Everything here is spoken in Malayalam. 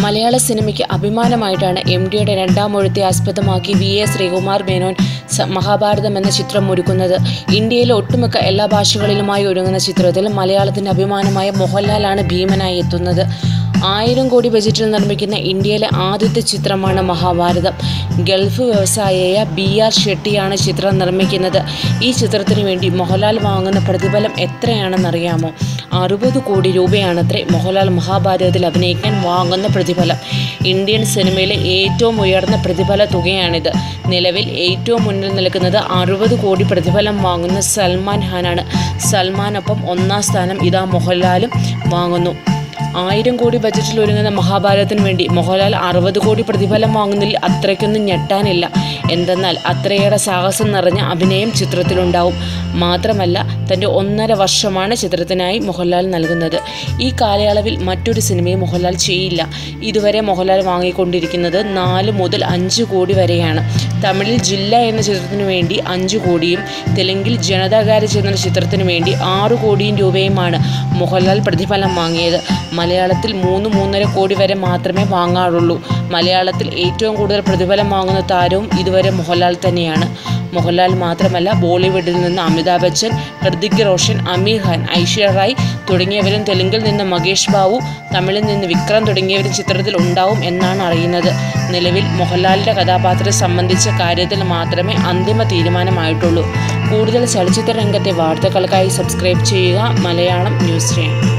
മലയാള സിനിമയ്ക്ക് അഭിമാനമായിട്ടാണ് എം ഡിയുടെ രണ്ടാം ഒഴുത്തെ ആസ്പദമാക്കി വി എ ശ്രീകുമാർ മേനോൻ മഹാഭാരതം എന്ന ചിത്രം ഒരുക്കുന്നത്. ഇന്ത്യയിലെ ഒട്ടുമിക്ക എല്ലാ ഭാഷകളിലുമായി ഒരുങ്ങുന്ന ചിത്രത്തിൽ മലയാളത്തിന്റെ അഭിമാനമായ മോഹൻലാലാണ് ഭീമനായി എത്തുന്നത്. ആയിരം കോടി ബജറ്റിൽ നിർമ്മിക്കുന്ന ഇന്ത്യയിലെ ആദ്യത്തെ ചിത്രമാണ് മഹാഭാരതം. ഗൾഫ് വ്യവസായിയായ ബി ആർ ഷെട്ടിയാണ് ചിത്രം നിർമ്മിക്കുന്നത്. ഈ ചിത്രത്തിന് വേണ്ടി മോഹൻലാൽ വാങ്ങുന്ന പ്രതിഫലം എത്രയാണെന്നറിയാമോ? അറുപത് കോടി രൂപയാണത്രേ മോഹൻലാൽ മഹാഭാരതത്തിൽ അഭിനയിക്കാൻ വാങ്ങുന്ന പ്രതിഫലം. ഇന്ത്യൻ സിനിമയിലെ ഏറ്റവും ഉയർന്ന പ്രതിഫല തുകയാണിത്. നിലവിൽ ഏറ്റവും മുന്നിൽ നിൽക്കുന്നത് അറുപത് കോടി പ്രതിഫലം വാങ്ങുന്ന സൽമാൻ ഖാനാണ്. സൽമാനൊപ്പം ഒന്നാം സ്ഥാനം ഇതാ മോഹൻലാലും വാങ്ങുന്നു. ആയിരം കോടി ബജറ്റിൽ ഒരുങ്ങുന്ന മഹാഭാരതത്തിന് വേണ്ടി മോഹൻലാൽ അറുപത് കോടി പ്രതിഫലം വാങ്ങുന്നതിൽ അത്രയ്ക്കൊന്നും ഞെട്ടാനില്ല. എന്തെന്നാൽ അത്രയേറെ സാഹസം നിറഞ്ഞ അഭിനയം ചിത്രത്തിലുണ്ടാവും. മാത്രമല്ല തന്റെ ഒന്നര വർഷമാണ് ചിത്രത്തിനായി മോഹൻലാൽ നൽകുന്നത്. ഈ കാലയളവിൽ മറ്റൊരു സിനിമയും മോഹൻലാൽ ചെയ്യില്ല. ഇതുവരെ മോഹൻലാൽ വാങ്ങിക്കൊണ്ടിരിക്കുന്നത് നാല് മുതൽ അഞ്ച് കോടി വരെയാണ്. തമിഴിൽ ജില്ല എന്ന ചിത്രത്തിനു വേണ്ടി അഞ്ച് കോടിയും തെലുങ്കിൽ ജനതാകാരി എന്ന ചിത്രത്തിനു വേണ്ടി ആറ് കോടിയും രൂപയുമാണ് മോഹൻലാൽ പ്രതിഫലം വാങ്ങിയത്. മലയാളത്തിൽ മൂന്ന് മൂന്നര കോടി വരെ മാത്രമേ വാങ്ങാറുള്ളൂ. മലയാളത്തിൽ ഏറ്റവും കൂടുതൽ പ്രതിഫലം വാങ്ങുന്ന താരവും ഇതുവരെ മോഹൻലാൽ തന്നെയാണ്. മോഹൻലാൽ മാത്രമല്ല ബോളിവുഡിൽ നിന്ന് അമിതാഭ് ബച്ചൻ ഹൃതിക് റോഷൻ അമീർ ഖാൻ ഐശ്വര്യ റായ് തുടങ്ങിയവരും തെലുങ്കിൽ നിന്ന് മകേഷ് ബാബു തമിഴിൽ നിന്ന് വിക്രം തുടങ്ങിയവരും ചിത്രത്തിൽ ഉണ്ടാവും എന്നാണ് അറിയുന്നത്. നിലവിൽ മോഹൻലാലിന്റെ കഥാപാത്രത്തെ സംബന്ധിച്ച കാര്യത്തിൽ മാത്രമേ അന്തിമ തീരുമാനമായിട്ടുള്ളൂ. കൂടുതൽ ചലച്ചിത്ര രംഗത്തെ വാർത്തകൾക്കായി സബ്സ്ക്രൈബ് ചെയ്യുക മലയാളം ന്യൂസ് ചെയ്യാം